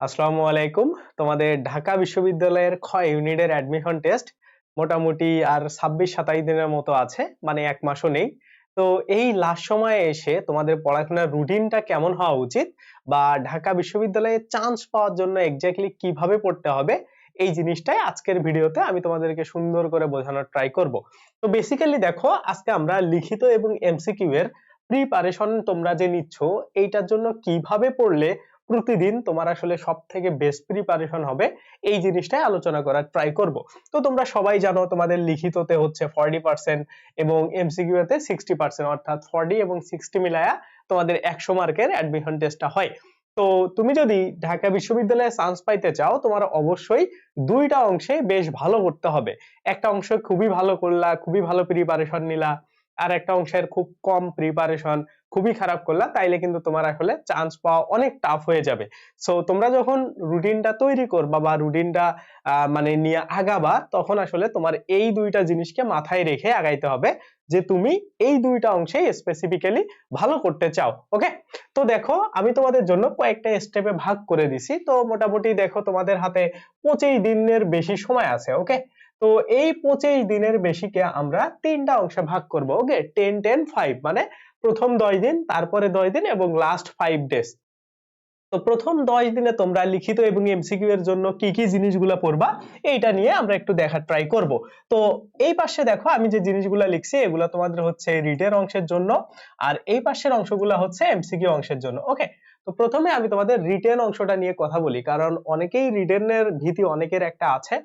আসসালামু আলাইকুম। তোমাদের ঢাকা বিশ্ববিদ্যালয়ের ক্ষয় ইউনিটের অ্যাডমিশন টেস্ট মোটামুটি আর ছাব্বিশ সাতাইশ দিনের মতো আছে মানে এক মাসও নেই। তো এই লাস্ট সময়ে এসে তোমাদের পড়াশোনার রুটিনটা কেমন হওয়া উচিত বা ঢাকা বিশ্ববিদ্যালয়ে চান্স পাওয়ার জন্য এক্স্যাক্টলি কীভাবে পড়তে হবে, এই জিনিসটাই আজকের ভিডিওতে আমি তোমাদেরকে সুন্দর করে বোঝানোর ট্রাই করব। তো বেসিক্যালি দেখো, আজকে আমরা লিখিত এবং এমসিকিউ এর প্রিপারেশন তোমরা যে নিচ্ছ, এইটার জন্য কীভাবে পড়লে প্রতিদিন তোমার আসলে সব থেকে বেস্ট প্রিপারেশন হবে এই জিনিসটাই আলোচনা করার ট্রাই করব। তো তোমরা সবাই জানো তোমাদের লিখিততে হচ্ছে ফর্টি পার্সেন্ট এবং এমসিকিউ তে সিক্সটি পার্সেন্ট অর্থাৎ ফর্টি এবং সিক্সটি মিলায়া তোমাদের একশো মার্কের অ্যাডমিশন টেস্টটা হয়। তো তুমি যদি ঢাকা বিশ্ববিদ্যালয়ে চান্স পাইতে চাও, তোমার অবশ্যই দুইটা অংশে বেশ ভালো করতে হবে। একটা অংশ খুবই ভালো করলা, খুবই ভালো প্রিপারেশন নিলা, আর একটা অংশের খুব কম প্রিপারেশন খুবই খারাপ করলা, তাইলে কিন্তু তোমার আসলে চান্স পাওয়া অনেক টাফ হয়ে যাবে। সো তোমরা যখন রুটিনটা তৈরি করবা বা রুটিনটা মানে নিয়ে আগাবা, তখন আসলে তোমার এই দুইটা জিনিসকে মাথায় রেখে আগাইতে হবে যে তুমি এই দুইটা অংশে স্পেসিফিক্যালি ভালো করতে চাও ওকে তো দেখো, আমি তোমাদের জন্য কয়েকটা স্টেপে ভাগ করে দিছি। তো মোটামুটি দেখো, তোমাদের হাতে পঁচিশ দিনের বেশি সময় আছে ওকে তো এই পঁচিশ দিনের বেশিকে আমরা তিনটা অংশে ভাগ করব ওকে টেন টেন ফাইভ মানে প্রথম দশ দিন, তারপরে দশ দিন এবং লাস্ট ফাইভ ডেজ তো প্রথম দশ দিনে তোমরা লিখিত এবং এমসিকিউ এর জন্য কি কি জিনিসগুলো পড়বা, এইটা নিয়ে আমরা একটু দেখার ট্রাই করব। তো এই পাশে দেখো, আমি যে জিনিসগুলো লিখছি, এগুলো তোমাদের হচ্ছে রিডের অংশের জন্য, আর এই পাশের অংশগুলো হচ্ছে এমসিকিউ অংশের জন্য। ওকে তো প্রথমে আমি তোমাদের রিটেন অংশটা নিয়ে কথা বলি, কারণ অনেকেই রিটেনের ভীতি অনেকের একটা আছে,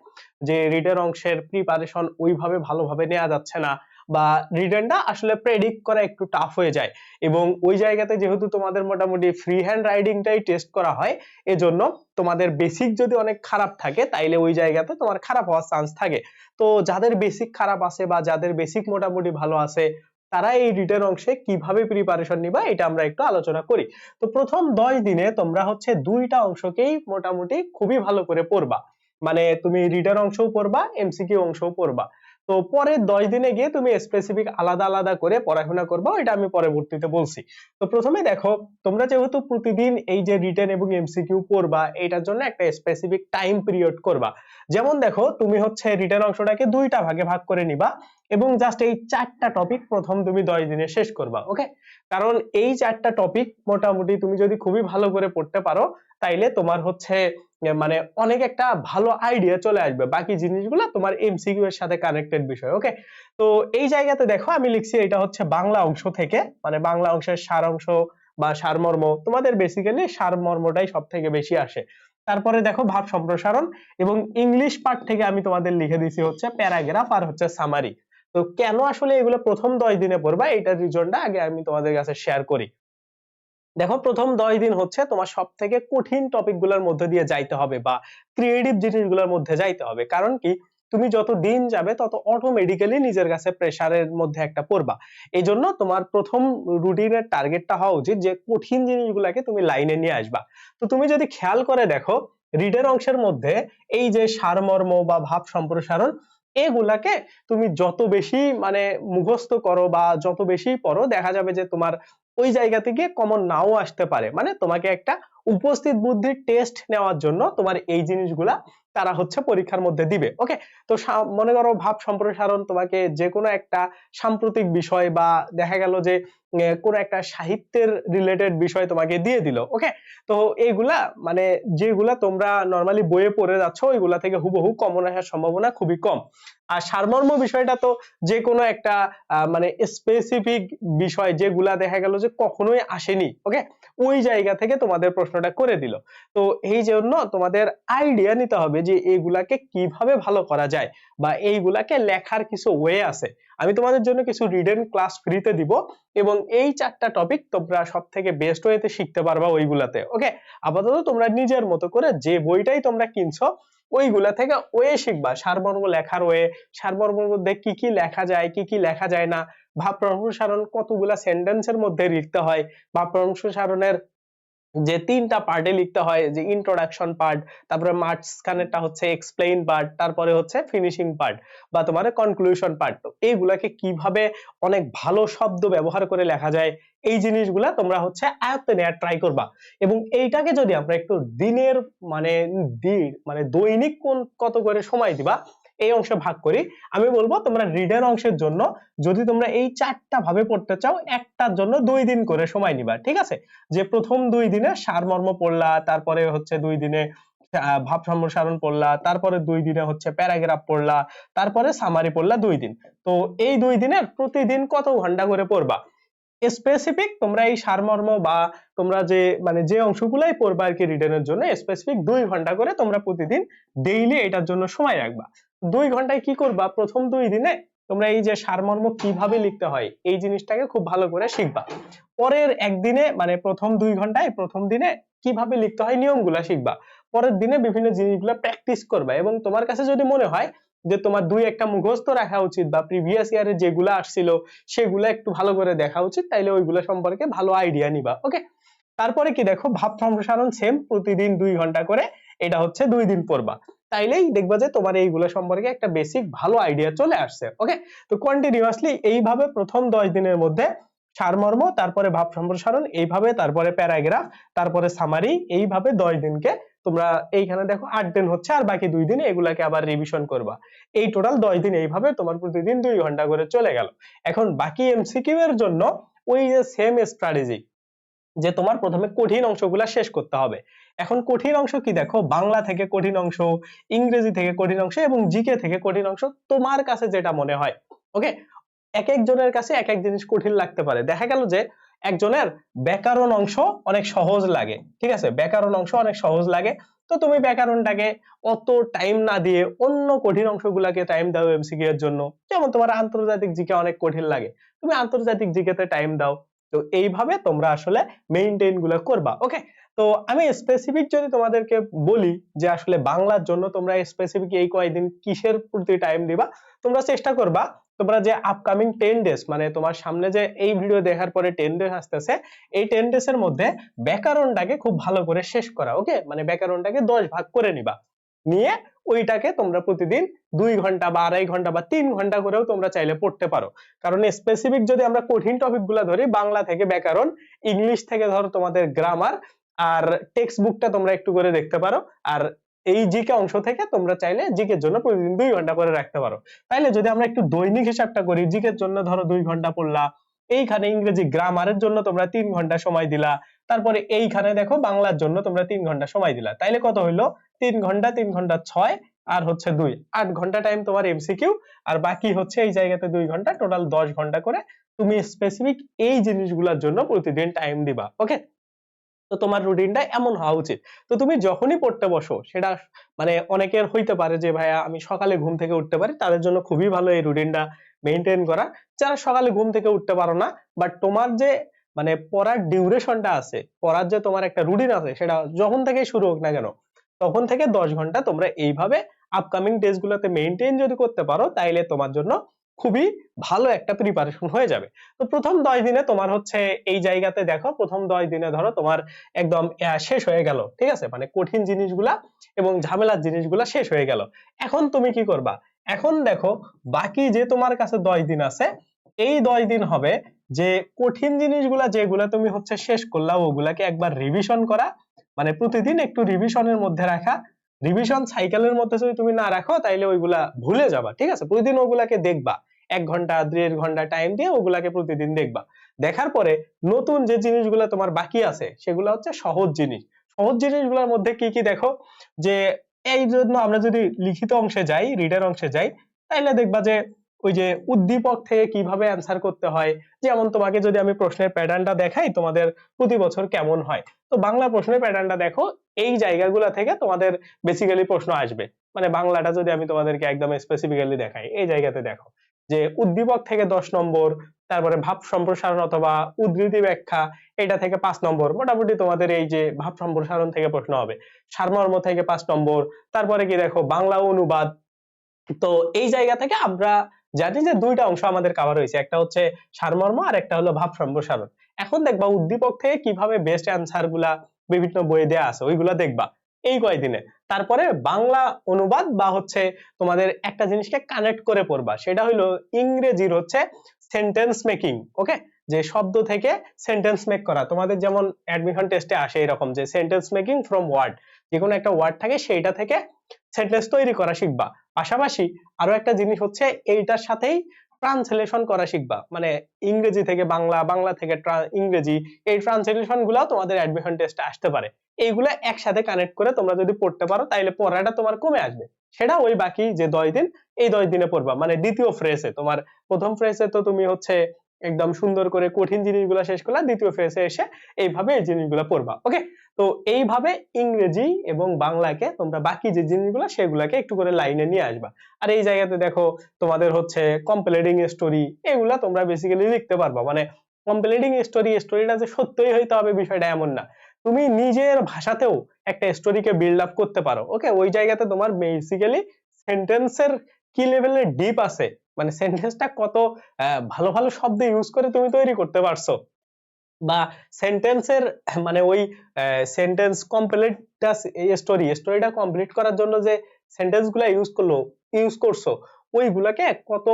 যে রিটেন অংশের প্রিপারেশন ওইভাবে ভালোভাবে নেওয়া যাচ্ছে না। বা রিটার্নটা আসলে প্রেডিক্ট করা একটু টাফ হয়ে যায়। এবং ওই জায়গাতে যেহেতু তোমাদের মোটামুটি ফ্রি হ্যান্ড রাইডিংটাই টেস্ট করা হয়, এজন্য তোমাদের বেসিক যদি অনেক খারাপ থাকে, তাইলে ওই জায়গাতে তোমার খারাপ হওয়ার চান্স থাকে। তো যাদের বেসিক খারাপ আছে বা যাদের বেসিক মোটামুটি ভালো আছে, তারা এই রিটার্ন অংশে কীভাবে প্রিপারেশন নিবা, এটা আমরা একটু আলোচনা করি। তো প্রথম দশ দিনে তোমরা হচ্ছে দুইটা অংশকেই মোটামুটি খুবই ভালো করে পড়বা। মানে তুমি রিটার্ন অংশও পড়বা এমসিকিউ অংশও পড়বা। তো পরের দশ দিনে গিয়ে তুমি স্পেসিফিক আলাদা আলাদা করে পড়াশোনা করবা এটা আমি পরবর্তীতে বলছি। তো প্রথমে দেখো, তোমরা যেহেতু প্রতিদিন এই যে রিটেন এবং এমসিকিউ পড়বা এটার জন্য একটা স্পেসিফিক টাইম পিরিয়ড করবা। যেমন দেখো, তুমি হচ্ছে রিটেন অংশটাকে দুইটা ভাগে ভাগ করে নিবা এবং জাস্ট এই চারটা টপিক প্রথম তুমি দশ দিনে শেষ করবা ওকে কারণ এই চারটা টপিক মোটামুটি তুমি যদি খুবই ভালো করে পড়তে পারো, তাইলে তোমার হচ্ছে মানে অনেক একটা ভালো আইডিয়া চলে আসবে। বাকি জিনিসগুলো তোমার এমসিকিউ এর সাথে কানেক্টেড বিষয় ওকে তো এই জায়গাতে দেখো, আমি লিখছি এটা হচ্ছে বাংলা অংশ থেকে মানে বাংলা অংশের সার অংশ বা সারমর্ম, তোমাদের বেসিক্যালি সারমর্মটাই সব থেকে বেশি আসে। তারপরে দেখো, ভাব সম্প্রসারণ এবং ইংলিশ পার্ট থেকে আমি তোমাদের লিখে দিছি হচ্ছে প্যারাগ্রাফ আর হচ্ছে সামারি তো কেন আসলে এগুলো প্রথম দশ দিনে পড়বা? এইটার রিজনটা আগে আমি তোমাদের কাছে শেয়ার করি। দেখো, প্রথম দশ দিন হচ্ছে তোমার সব থেকে কঠিন টপিকগুলোর মধ্যে দিয়ে যাইতে হবে বা ক্রিয়েটিভ জিনিসগুলোর মধ্যে যাইতে হবে। কারণ কি? তুমি যত দিন যাবে, তত অটোমেটিক্যালি নিজের কাছে প্রেসারের মধ্যে একটা পড়বা। এই জন্য তোমার প্রথম রুটিনের টার্গেটটা হওয়া উচিত যে কঠিন জিনিসগুলোকে তুমি লাইনে নিয়ে আসবা। তো তুমি যদি খেয়াল করে দেখো রিডের অংশের মধ্যে এই যে সারমর্ম বা ভাব সম্প্রসারণ এগুলাকে তুমি যত বেশি মানে মুখস্থ করো বা যত বেশি পড়ো, দেখা যাবে যে তোমার ওই জায়গা থেকে কমন নাও আসতে পারে। মানে তোমাকে একটা উপস্থিত বুদ্ধির টেস্ট নেওয়ার জন্য তোমার এই জিনিসগুলা তারা হচ্ছে পরীক্ষার মধ্যে দিবে। ওকে তো মনে করো ভাব সম্প্রসারণ তোমাকে যে কোনো একটা সাম্প্রতিক বিষয় বা দেখা গেল যে কোন একটা সাহিত্যের রিলেটেড বিষয় তোমাকে দিয়ে দিল ওকে তো এইগুলা মানে যেগুলা তোমরা নর্মালি বইয়ে পড়ে যাচ্ছ, ওইগুলা থেকে হুবহু কমন আসার সম্ভাবনা খুবই কম। আর সারমর্ম বিষয়টা তো যে কোনো একটা মানে স্পেসিফিক বিষয় যেগুলা দেখা গেল যে কখনোই আসেনি ওকে ওই জায়গা থেকে তোমাদের প্রশ্নটা করে দিল। তো এই জন্য তোমাদের আইডিয়া নিতে হবে যে এইগুলাকে কীভাবে ভালো করা যায় বা এইগুলাকে লেখার কিছু ওয়ে আছে। আমি তোমাদের জন্য কিছু রিডেন ক্লাস ফ্রিতে দিব এবং এই চারটা টপিক তোমরা সব থেকে বেস্ট ওয়েতে শিখতে পারবা ওইগুলাতে ওকে আপাতত তোমরা নিজের মতো করে যে বইটাই তোমরা কিনছো, ওইগুলা থেকে ওয়ে শিখবা। সারমর্ম লেখার ওয়ে, সারমর্মের মধ্যে কি কি লেখা যায়, কি কি লেখা যায় না ভাব প্রসারণ কতগুলা সেন্টেন্সের মধ্যে লিখতে হয় ভাব প্রসারণের যে তিনটা পার্টে লিখতে হয়, যে ইন্ট্রোডাকশন পার্ট তারপরে মাঝখানেরটা হচ্ছে এক্সপ্লেইন পার্ট তারপরে হচ্ছে ফিনিশিং পার্ট বা তোমার কনক্লুশন পার্ট তো এইগুলাকে কীভাবে অনেক ভালো শব্দ ব্যবহার করে লেখা যায়, এই জিনিসগুলা তোমরা হচ্ছে আয়ত্তে নেওয়ার ট্রাই করবা। এবং এইটাকে যদি আমরা একটু দিনের মানে দিন মানে দৈনিক কোন কত করে সময় দিবা এই অংশে ভাগ করি, আমি বলব তোমরা রিডার অংশের জন্য যদি তোমরা এই চারটা ভাবে পড়তে চাও, একটার জন্য দুই দিন করে সময় নিবা, ঠিক আছে? যে প্রথম দুই দিনে সারমর্ম পড়লা, তারপরে হচ্ছে দুই দিনে ভাব সম্প্রসারণ পড়লা, তারপরে দুই দিনে হচ্ছে প্যারাগ্রাফ পড়লা, তারপরে সামারি পড়লা দুই দিন। তো এই দুই দিনের প্রতিদিন কত ঘণ্টা করে পড়বা? স্পেসিফিক তোমরা এই সারমর্ম বা তোমরা যে মানে যে অংশগুলাই পড়বা আর কি রিটার্নের জন্য স্পেসিফিক দুই ঘণ্টা করে তোমরা প্রতিদিন ডেইলি এটার জন্য সময় রাখবা। দুই ঘন্টায় কি করবা? প্রথম দুই দিনে তোমরা এই যে সারমর্ম কীভাবে লিখতে হয়, এই জিনিসটাকে খুব ভালো করে শিখবা। পরের একদিনে মানে প্রথম দুই ঘন্টায় প্রথম দিনে কীভাবে লিখতে হয় নিয়মগুলা শিখবা। পরের দিনে বিভিন্ন জিনিসগুলো প্র্যাকটিস করবা এবং তোমার কাছে যদি মনে হয় যে তোমার দুই একটা মুখস্থ রাখা উচিত বা প্রিভিয়াস ইয়ারে যেগুলো আসছিল সেগুলো একটু ভালো করে দেখা উচিত, তাইলে ওইগুলো সম্পর্কে ভালো আইডিয়া নিবা ওকে তারপরে কি দেখো ভাব সম্প্রসারণ সেম প্রতিদিন দুই ঘণ্টা করে, এটা হচ্ছে দুই দিন পড়বা। তাইলেই দেখবা যে তোমার এইগুলো সম্পর্কে একটা বেসিক ভালো আইডিয়া চলে আসছে ওকে তো কন্টিনিউয়াসলি এইভাবে প্রথম দশ দিনের মধ্যে সারমর্ম, তারপরে ভাব সম্প্রসারণ, এইভাবে তারপরে প্যারাগ্রাফ তারপরে সামারি এইভাবে দশ দিনকে তোমরা এইখানে দেখো আট দিন হচ্ছে আর বাকি দুই দিন এগুলাকে আবার রিভিশন করবা। এই টোটাল দশ দিন এইভাবে তোমার প্রতিদিন দুই ঘণ্টা করে চলে গেল। এখন বাকি এমসিকিউ এর জন্য ওই যে সেম স্ট্র্যাটেজি যে তোমার প্রথমে কঠিন অংশগুলা শেষ করতে হবে। এখন কঠিন অংশ কি দেখো? বাংলা থেকে কঠিন অংশ, ইংরেজি থেকে কঠিন অংশ এবং জিকে থেকে কঠিন অংশ তোমার কাছে যেটা মনে হয় ওকে এক একজনের কাছে এক এক জিনিস কঠিন লাগতে পারে। দেখা গেল যে একজনের ব্যাকরণ অংশ অনেক সহজ লাগে, ঠিক আছে? ব্যাকরণ অংশ অনেক সহজ লাগে। তো তুমি ব্যাকরণটাকে অত টাইম না দিয়ে অন্য কঠিন অংশগুলাকে টাইম দাও এমসিকিউ এর জন্য। যেমন তোমার আন্তর্জাতিক জিকে অনেক কঠিন লাগে। তুমি আন্তর্জাতিক জিকেতে টাইম দাও। তো এইভাবে তোমরা আসলে মেইনটেইনগুলো করবা ওকে তো আমি স্পেসিফিক যদি তোমাদেরকে বলি যে আসলে বাংলার জন্য তোমরা স্পেসিফিক এই কয়েকদিন কিসের প্রতি টাইম দিবা, তোমরা চেষ্টা করবা তোমরা যে আপকামিং টেন ডেজ মানে তোমার সামনে যে এই ভিডিও দেখার পরে টেন ডেজ আসতেছে, এই টেন ডেজ এর মধ্যে ব্যাকরণটাকে খুব ভালো করে শেষ করা ওকে মানে ব্যাকরণটাকে দশ ভাগ করে নিবা। নিয়ে ওইটাকে তোমরা প্রতিদিন দুই ঘণ্টা বা আড়াই ঘণ্টা বা তিন ঘণ্টা করেও তোমরা চাইলে পড়তে পারো। কারণ স্পেসিফিক যদি আমরা কঠিন টপিকগুলা ধরি, বাংলা থেকে ব্যাকরণ ইংলিশ থেকে ধরো তোমাদের গ্রামার আর টেক্সট বুকটা তোমরা একটু করে দেখতে পারো। আর এই জিকে অংশ থেকে তোমরা চাইলে জিকের জন্য প্রতিদিন দুই ঘণ্টা করে রাখতে পারো। তাইলে যদি আমরা একটু দৈনিক হিসাবটা করি জিকের জন্য ধরো দুই ঘণ্টা পড়লা, এইখানে ইংরেজি গ্রামারের জন্য তোমরা তিন ঘণ্টা সময় দিলা, তারপরে এইখানে দেখো বাংলার জন্য তোমরা তিন ঘণ্টা সময় দিলা। তাইলে কত হইল? তিন ঘণ্টা তিন ঘণ্টা ছয়, আর হচ্ছে দুই। আট ঘণ্টা টাইম তোমার এমসিকিউ আর বাকি হচ্ছে এই জায়গাতে দুই ঘণ্টা টোটাল দশ ঘণ্টা করে তুমি স্পেসিফিক এই জিনিসগুলোর জন্য প্রতিদিন টাইম দিবা। ওকে তো তোমার রুটিনটা এমন হওয়া উচিত। তো তুমি যখনই পড়তে বসো, সেটা মানে অনেকের হইতে পারে যে, ভাইয়া, আমি সকালে ঘুম থেকে উঠতে পারি। তাদের জন্য খুবই ভালো এই রুটিনটা মেনটেন করা। যারা সকালে ঘুম থেকে উঠতে পারো না বাট তোমার যে মানে পড়ার ডিউরেশনটা আছে, পড়ার যে তোমার একটা রুটিন আছে, সেটা যখন থেকে শুরু হোক না কেন, তখন থেকে দশ ঘণ্টা তোমরা এইভাবে আপকামিং ডেজ গুলোতে মেনটেন যদি করতে পারো, তাইলে তোমার জন্য খুবই ভালো একটা প্রিপারেশন হয়ে যাবে। তো প্রথম দশ দিনে তোমার হচ্ছে এই জায়গাতে দেখো, প্রথম দশ দিনে ধরো তোমার একদম শেষ হয়ে গেল, ঠিক আছে? মানে কঠিন জিনিসগুলা এবং ঝামেলার জিনিসগুলা শেষ হয়ে গেল। এখন তুমি কি করবা? এখন দেখো, বাকি যে তোমার কাছে দশ দিন আছে, এই দশ দিন হবে যে কঠিন জিনিসগুলা যেগুলা তুমি হচ্ছে শেষ করলা, ওগুলাকে একবার রিভিশন করা। মানে প্রতিদিন একটু রিভিশনের মধ্যে রাখা। রিভিশন সাইকেলের মধ্যে যদি তুমি না রাখো, তাইলে ওইগুলা ভুলে যাবা, ঠিক আছে? প্রতিদিন ওগুলাকে দেখবা। এক ঘণ্টা, দেড় ঘণ্টা টাইম দিয়ে ওগুলাকে প্রতিদিন দেখবা। দেখার পরে নতুন যে জিনিসগুলো তোমার বাকি আছে, সেগুলো হচ্ছে সহজ জিনিস। সহজ জিনিসগুলোর মধ্যে কি কি দেখো? যে এই জন্য আমরা যদি লিখিত অংশে যাই রিডার অংশে যাই, তাইলে দেখবা যে ওই যে উদ্দীপক থেকে কীভাবে অ্যান্সার করতে হয়? যেমন তোমাকে যদি আমি প্রশ্নের প্যাটার্নটা দেখাই, তোমাদের প্রতি বছর কেমন হয়? তো বাংলা প্রশ্নের প্যাটার্নটা দেখো, এই জায়গাগুলো থেকে তোমাদের বেসিক্যালি প্রশ্ন আসবে। মানে বাংলাটা যদি আমি তোমাদেরকে একদম স্পেসিফিক্যালি দেখাই, এই জায়গাতে দেখো। যে উদ্দীপক থেকে দশ নম্বর, তারপরে ভাব সম্প্রসারণ অথবা উদ্ধৃতি ব্যাখ্যা, এটা থেকে পাঁচ নম্বর। মোটামুটি তোমাদের এই যে ভাব সম্প্রসারণ থেকে প্রশ্ন হবে। সারমর্ম থেকে পাঁচ নম্বর, তারপরে কি দেখো, বাংলা অনুবাদ। তো এই জায়গা থেকে আমরা জানি যে দুইটা অংশ আমাদের কভার হয়েছে। একটা হচ্ছে সারমর্ম আর একটা হলো ভাব সম্প্রসারণ। এখন দেখবা উদ্দীপক থেকে কীভাবে বেস্ট অ্যান্সারগুলা বিভিন্ন বইয়ে দেয়া আছে, ওইগুলা দেখবা। এই কয়দিনে। তারপরে বাংলা অনুবাদ বা হচ্ছে তোমাদের একটা জিনিসকে কানেক্ট করে পড়বা, সেটা হলো ইংরেজির হচ্ছে সেন্টেন্স মেকিং ওকে যে শব্দ থেকে সেন্টেন্স মেক করা। তোমাদের যেমন অ্যাডমিশন টেস্টে আসে এরকম যে সেন্টেন্স মেকিং ফ্রম ওয়ার্ড যে কোনো একটা ওয়ার্ড থাকে সেইটা থেকে সেন্টেন্স তৈরি করা শিখবা। পাশাপাশি আরও একটা জিনিস হচ্ছে এইটার সাথেই ট্রান্সলেশন করা শিখবা। মানে ইংরেজি থেকে বাংলা বাংলা থেকে ইংরেজি, এই ট্রান্সলেশনগুলো তোমাদের অ্যাডমিশন টেস্টে আসতে পারে। এইগুলা একসাথে কানেক্ট করে তোমরা যদি পড়তে পারো তাহলে পড়াটা তোমার কমে আসবে। সেটা ওই বাকি যে দশ দিন, এই দশ দিনে পড়বা। মানে দ্বিতীয় ফ্রেসে তোমার প্রথম ফ্রেসে তো তুমি হচ্ছে একদম সুন্দর করে কঠিন জিনিসগুলো শেষ করলা, দ্বিতীয় ফ্রেজে এসে এইভাবে এই জিনিসগুলো পড়বা ওকে তো এইভাবে ইংরেজি এবং বাংলাকে তোমরা বাকি যে জিনিসগুলো, সেগুলাকে একটু করে লাইনে নিয়ে আসবা। আর এই জায়গাতে দেখো তোমাদের হচ্ছে কম্প্লেটিং স্টোরি এগুলা তোমরা বেসিক্যালি লিখতে পারবা। মানে কম্প্লেটিং স্টোরি স্টোরিটা যে সত্যই হইতে হবে বিষয়টা এমন না। তুমি নিজের ভাষাতেও একটা স্টোরিকে বিল্ড আপ করতে পারো ওকে ওই জায়গাতে তোমার বেসিক্যালি সেন্টেন্সের কি লেভেলের ডিপ আছে মানে সেন্টেন্সটা কত ভালো ভালো শব্দ ইউজ করে তুমি তৈরি করতে পারছ। বা সেন্টেন্সের মানে ওই সেন্টেন্স কমপ্লিট স্টোরি স্টোরিটা কমপ্লিট করার জন্য যে সেন্টেন্সগুলা ইউজ করল ইউজ করছ, ওইগুলাকে কত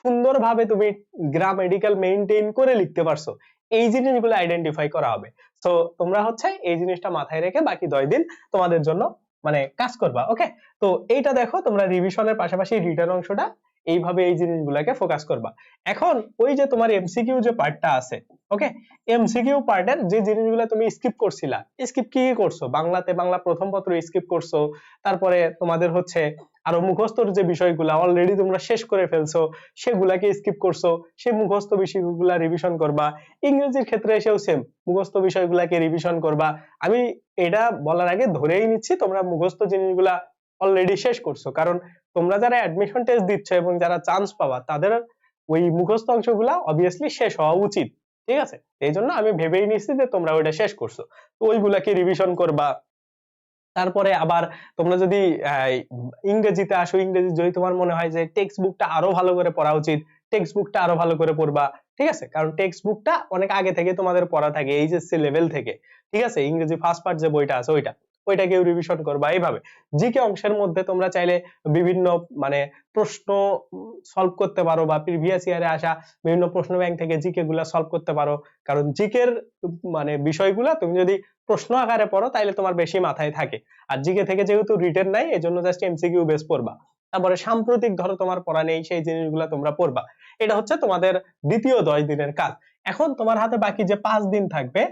সুন্দরভাবে তুমি গ্রামেটিক্যাল মেইনটেইন করে লিখতে পারছ। এই জিনিসগুলো আইডেন্টিফাই করা হবে। তো তোমরা হচ্ছে এই জিনিসটা মাথায় রেখে বাকি দশ দিন তোমাদের জন্য মানে কাজ করবা ওকে তো এইটা দেখো, তোমরা রিভিশনের পাশাপাশি রিটার্ন অংশটা এইভাবে এই জিনিসগুলোকে ফোকাস করবা। এখন ওই যে তোমার এমসিকিউ যে পার্টটা আছে ওকে এমসিকিউ পার্টের যে জিনিসগুলো তুমি স্কিপ করছিলা স্কিপ কি কি করছ? বাংলাতে বাংলা প্রথম পত্র স্কিপ করছ, তারপরে তোমাদের হচ্ছে আরও মুখস্থর যে বিষয়গুলা অলরেডি তোমরা শেষ করে ফেলছো, সেগুলাকে স্কিপ করছ, সেই মুখস্থ বিষয়গুলা রিভিশন করবা। ইংরেজির ক্ষেত্রে এসেও সেম মুখস্থ বিষয়গুলাকে রিভিশন করবা। আমি এটা বলার আগে ধরেই নিচ্ছি, তোমরা মুখস্থ জিনিসগুলা অলরেডি শেষ করছ। কারণ তোমরা যারা অ্যাডমিশন টেস্ট দিচ্ছ এবং যারা চান্স পাবা, তাদের ওই মুখস্থ অংশগুলা অবভিয়াসলি শেষ হওয়া উচিত। ঠিক আছে? এই জন্য আমি ভেবেই নিচ্ছি যে তোমরা ওইটা শেষ করছ। তো ওইগুলাকে রিভিশন করবা। তারপরে আবার তোমরা যদি ইংরেজিতে আসো, ইংরেজি যদি তোমার মনে হয় যে টেক্সট বুকটা আরও ভালো করে পড়া উচিত টেক্সট বুকটা আরও ভালো করে পড়বা, ঠিক আছে? কারণ টেক্সট বুকটা অনেক আগে থেকে তোমাদের পড়া থাকে, এইচএসসি লেভেল থেকে। ঠিক আছে? ইংরেজি ফার্স্ট পার্ট যে বইটা আছে, ওইটা। ওইটাকেও রিভিশন করবা। এইভাবে জিকে অংশের মধ্যে তোমরা চাইলে বিভিন্ন মানে প্রশ্ন সলভ করতে পারো বা প্রিভিয়াস ইয়ারে আসা বিভিন্ন প্রশ্ন ব্যাংক থেকে জিকে গুলা সলভ করতে পারো। কারণ জিকের মানে বিষয়গুলা তুমি যদি প্রশ্ন আকারে পড়ো তাইলে তোমার বেশি মাথায় থাকে। আর জিকে থেকে যেহেতু রিটেন নাই, এজন্য জাস্ট এমসিকিউ বেস পড়বা। তারপরে সাম্প্রতিক ধরো তোমার পড়া নেই, সেই জিনিসগুলা তোমরা পড়বা। এটা হচ্ছে তোমাদের দ্বিতীয় দশ দিনের কাজ। এখন তোমার হাতে বাকি যে পাঁচ দিন থাকবে,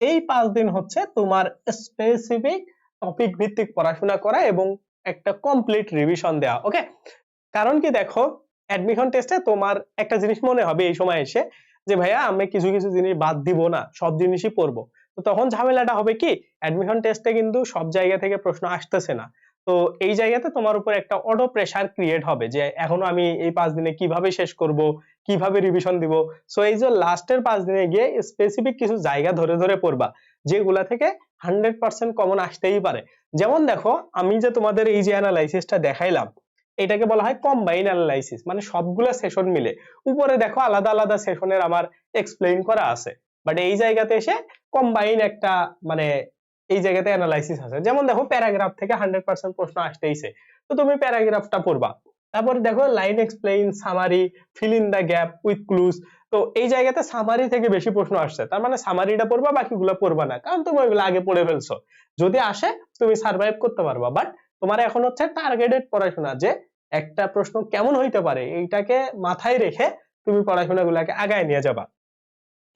এই পাঁচ দিন হচ্ছে তোমার স্পেসিফিক টপিক ভিত্তিক পড়াশোনা করা এবং একটা কমপ্লিট রিভিশন দেওয়া ওকে কারণ কি দেখো অ্যাডমিশন টেস্টে তোমার একটা জিনিস মনে হবে এই সময় এসে, যে ভাইয়া আমি কিছু কিছু জিনিস বাদ দিব না, সব জিনিসই পড়ব। তো তখন ঝামেলাটা হবে কি অ্যাডমিশন টেস্টে কিন্তু সব জায়গা থেকে প্রশ্ন আসতেছে না। তো এই জায়গাতে তোমার উপর একটা অটো প্রেশার ক্রিয়েট হবে যে, এখনও আমি এই পাঁচ দিনে কীভাবে শেষ করব, কীভাবে রিভিশন দিব? সো এই যে লাস্টের পাঁচ দিনে গিয়ে স্পেসিফিক কিছু জায়গা ধরে ধরে পড়বা, যেগুলা থেকে হান্ড্রেড পার্সেন্ট কমন আসতেই পারে। যেমন দেখো, আমি যে তোমাদের এই যে অ্যানালাইসিসটা দেখাইলাম, এটাকে বলা হয় কম্বাইন অ্যানালাইসিস মানে সবগুলা সেশন মিলে। উপরে দেখো আলাদা আলাদা সেশনের আমার এক্সপ্লেইন করা আছে। বাট এই জায়গাতে এসে কম্বাইন একটা মানে এই জায়গাতে অ্যানালাইসিস আছে। যেমন দেখো প্যারাগ্রাফ থেকে হান্ড্রেড পার্সেন্ট প্রশ্ন আসতেইছে তো তুমি প্যারাগ্রাফটা পড়বা। তারপরে দেখো line explain summary fill in the gap with clues তো এই জায়গাতে সামারি থেকে বেশি প্রশ্ন আসছে। তার মানে সামারিটা পড়বা, বাকিগুলো পড়বা না। কারণ তুমি ওইগুলো আগে পড়ে ফেলছো। যদি আসে, তুমি সার্ভাইভ করতে পারবা। বাট তোমার এখন হচ্ছে টার্গেটেড পড়াশোনা যে একটা প্রশ্ন কেমন হইতে পারে, এইটাকে মাথায় রেখে তুমি পড়াশোনাগুলোকে আগায় নিয়ে যাবা।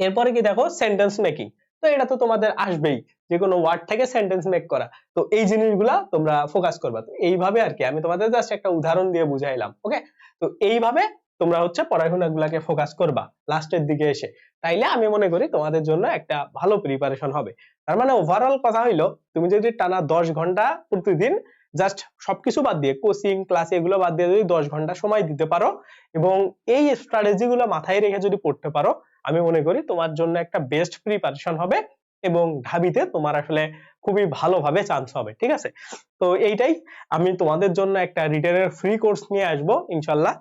এরপরে কি দেখো সেন্টেন্স মেকিং তো এটা তো তোমাদের আসবেই, যে কোনো ওয়ার্ড থেকে সেন্টেন্স মেক করা। তো এই জিনিসগুলা তোমরা ফোকাস করবা। তো এইভাবে আর কি, আমি তোমাদের জাস্ট একটা উদাহরণ দিয়ে বুঝাইলাম ওকে তো এইভাবে তোমরা হচ্ছে পড়াশোনাগুলোকে ফোকাস করবা লাস্টের দিকে এসে। তাইলে আমি মনে করি তোমাদের জন্য একটা ভালো প্রিপারেশন হবে। তার মানে ওভারঅল কথা হইল, তুমি যদি টানা দশ ঘণ্টা প্রতিদিন জাস্ট সবকিছু বাদ দিয়ে কোচিং ক্লাস এগুলো বাদ দিয়ে যদি দশ ঘণ্টা সময় দিতে পারো এবং এই স্ট্র্যাটেজি গুলো মাথায় রেখে যদি পড়তে পারো, আমি মনে করি তোমার জন্য একটা বেস্ট প্রিপারেশন হবে এবং ঢাবিতে তোমার আসলে খুবই ভালোভাবে চান্স হবে, ঠিক আছে? তো এইটাই আমি তোমাদের জন্য একটা রিটেনের ফ্রি কোর্স নিয়ে আসব, ইনশাল্লাহ।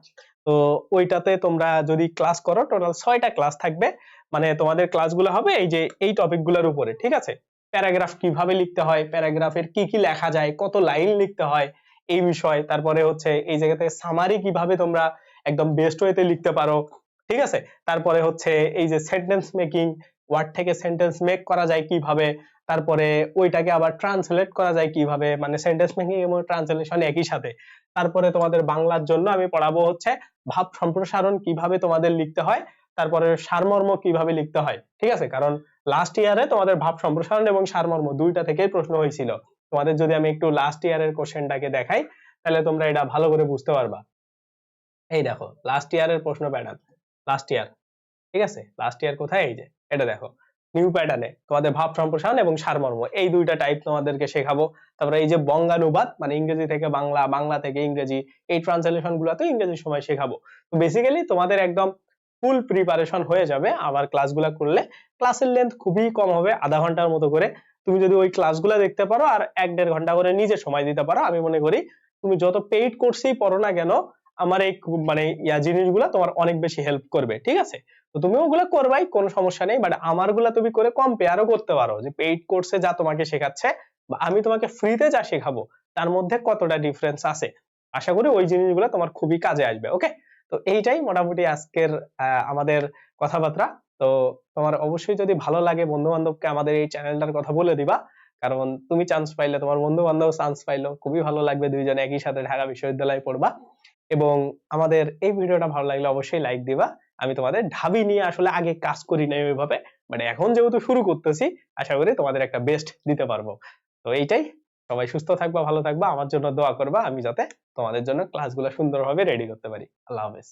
তো ওইটাতে তোমরা যদি ক্লাস করো টোটাল ছয়টা ক্লাস থাকবে। মানে তোমাদের ক্লাসগুলো হবে এই যে, এই টপিকগুলোর উপরে, ঠিক আছে? প্যারাগ্রাফ কীভাবে লিখতে হয় প্যারাগ্রাফের কি কি লেখা যায়, কত লাইন লিখতে হয়, এই বিষয়। তারপরে হচ্ছে এই জায়গাতে সামারি কীভাবে তোমরা একদম বেস্ট ওয়েতে লিখতে পারো, ঠিক আছে? তারপরে হচ্ছে এই যে সেন্টেন্স মেকিং ওয়ার্ড থেকে সেন্টেন্স মেক করা যায় কীভাবে, তারপরে ওইটাকে আবার ট্রান্সলেট করা যায় কীভাবে মানে সেন্টেন্স মেকিং এবং ট্রান্সলেশন একই সাথে। তারপরে তোমাদের বাংলার জন্য আমি পড়াবো হচ্ছে ভাব সম্প্রসারণ কীভাবে তোমাদের লিখতে হয়, তারপরে সারমর্ম কীভাবে লিখতে হয়, ঠিক আছে? কারণ লাস্ট ইয়ারে তোমাদের ভাব সম্প্রসারণ এবং সারমর্ম দুইটা থেকেই প্রশ্ন হয়েছিল। তোমাদের যদি আমি একটু লাস্ট ইয়ারের কোশ্চেনটাকে দেখাই, তাহলে তোমরা এটা ভালো করে বুঝতে পারবা। এই দেখো লাস্ট ইয়ারের প্রশ্ন প্যাটার্ন লাস্ট ইয়ার ঠিক আছে? লাস্ট ইয়ার কোথায়? এই যে এটা দেখো নিউ প্যাটার্নে তোমাদের ভাব, সম্প্রসারণ এবং সারমর্ম, এই দুইটা টাইপ তোমাদেরকে শেখাবো। তারপরে এই যে বঙ্গানুবাদ মানে ইংরেজি থেকে বাংলা বাংলা থেকে ইংরেজি, এই ট্রান্সলেশন গুলাতে ইংরেজি সময় শেখাবো। তো বেসিক্যালি তোমাদের একদম ফুল প্রিপারেশন হয়ে যাবে আবার ক্লাসগুলো করলে। ক্লাসের লেন্থ খুবই কম হবে, আধা ঘণ্টার মতো করে। তুমি যদি ওই ক্লাসগুলো দেখতে পারো আর এক দেড় ঘণ্টা করে নিজে সময় দিতে পারো, আমি মনে করি তুমি যত পেইড কোর্সেই পড়ো না কেন, আমার এই মানে ইয়া জিনিসগুলো তোমার অনেক বেশি হেল্প করবে, ঠিক আছে? তো তুমি ওগুলো করবাই, কোনো সমস্যা নেই বাট আমারগুলা তুমি করে কম্পেয়ারও করতে পারো যে পেইড কোর্সে যা তোমাকে শেখাচ্ছে বা আমি তোমাকে ফ্রিতে যা শেখাবো, তার মধ্যে কতটা ডিফারেন্স আছে? আশা করি ওই জিনিসগুলো তোমার খুবই কাজে আসবে ওকে তো এইটাই মোটামুটি আজকের আমাদের কথাবার্তা। তো তোমার অবশ্যই যদি ভালো লাগে বন্ধু বান্ধবকে আমাদের এই চ্যানেলটার কথা বলে দিবা, কারণ তুমি চান্স পাইলে, তোমার বন্ধু বান্ধব চান্স পাইলো, খুবই ভালো লাগবে দুইজনে একই সাথে ঢাকা বিশ্ববিদ্যালয়ে পড়বা। এবং আমাদের এই ভিডিওটা ভালো লাগলে অবশ্যই লাইক দিবা। আমি তোমাদের ঢাবি নিয়ে আসলে আগে কাজ করি নাই ওইভাবে। মানে এখন যেহেতু শুরু করতেছি, আশা করি তোমাদের একটা বেস্ট দিতে পারব। তো এইটাই। সবাই সুস্থ থাকবা, ভালো থাকবা, আমার জন্য দোয়া করবা। আমি যাতে তোমাদের জন্য ক্লাসগুলো সুন্দরভাবে রেডি করতে পারি। আল্লাহ হাফেজ।